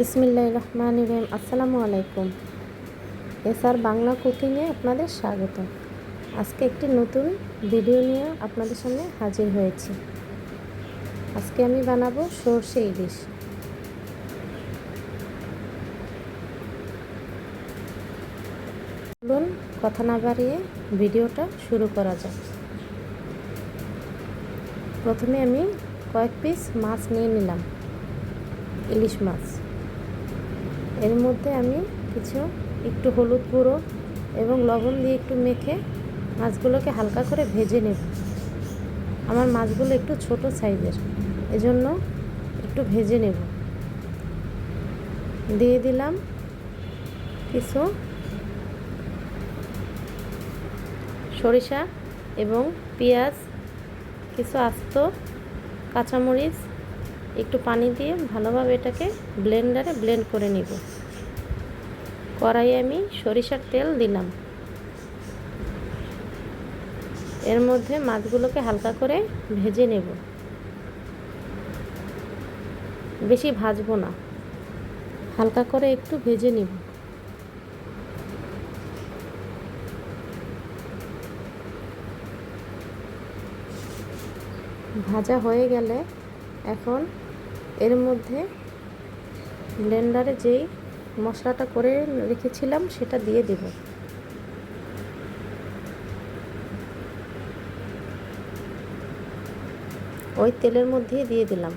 বিসমিল্লাহ রহমান রহিম। আসসালামু আলাইকুম। এসআর বাংলা কুকিংয়ে আপনাদের স্বাগত। আজকে একটি নতুন ভিডিও নিয়ে আপনাদের সামনে হাজির হয়েছি। আজকে আমি বানাবো সর্ষে ইলিশ। চলুন কথা না বাড়িয়ে ভিডিওটা শুরু করা যাক। প্রথমে আমি কয়েক পিস মাছ নিয়ে নিলাম। ইলিশ মাছ। এর মধ্যে আমি কিছু একটু হলুদ গুঁড়ো এবং লবণ দিয়ে একটু মেখে মাছগুলোকে হালকা করে ভেজে নেব। আমার মাছগুলো একটু ছোট সাইজের, এজন্য একটু ভেজে নেব। দিয়ে দিলাম কিছু সরিষা এবং পেঁয়াজ, কিছু আস্ত কাঁচামরিচ একটু পানি দিয়ে ভালোভাবে এটাকে ব্লেন্ডারে ব্লেন্ড করে নিব। কড়াইয়ে আমি সরিষার তেল দিলাম। এর মধ্যে মাছগুলোকে হালকা করে ভেজে নেব। বেশি ভাজবো না। হালকা করে একটু ভেজে নিব। ভাজা হয়ে গেলে এখন এর মধ্যে ব্লেন্ডারে যেই মশলাটা করে রেখেছিলাম, সেটা দিয়ে দেব। ওই তেলের মধ্যেই দিয়ে দিলাম।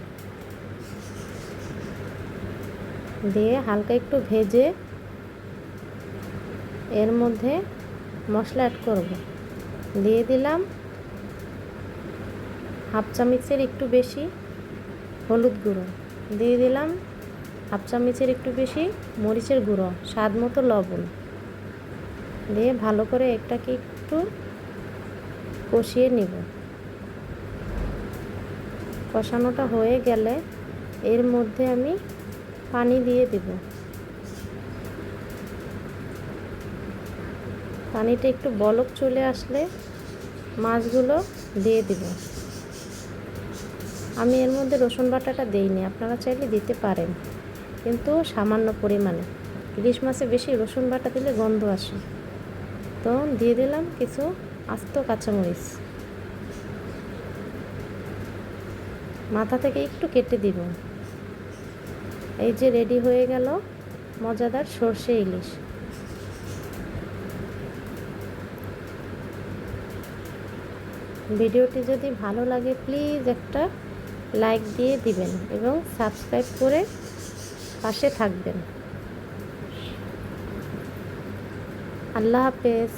দিয়ে হালকা একটু ভেজে এর মধ্যে মশলা অ্যাড করব। দিয়ে দিলাম হাফ চামচের একটু বেশি হলুদ গুঁড়ো। দিয়ে দিলাম হাফ চামচের একটু বেশি মরিচের গুঁড়ো, স্বাদ মতো লবণ। দিয়ে ভালো করে একটাকে একটু কষিয়ে নিব। কষানোটা হয়ে গেলে এর মধ্যে আমি পানি দিয়ে দেব। পানিটা একটু বলক চলে আসলে মাছগুলো দিয়ে দেব। আমি এর মধ্যে রসুন বাটাটা দিইনি, আপনারা চাইলে দিতে পারেন। কিন্তু সামান্য পরিমাণে। ইলিশ মাছে বেশি রসুন বাটা দিলে গন্ধ আসে। তো দিয়ে দিলাম কিছু আস্ত কাঁচামরিচ। মাথা থেকে একটু কেটে দিব। এই যে রেডি হয়ে গেল মজাদার সর্ষে ইলিশ। ভিডিওটি যদি ভালো লাগে, প্লিজ একটা লাইক দিয়ে দিবেন এবং সাবস্ক্রাইব করে পাশে থাকবেন। আল্লাহ হাফেজ।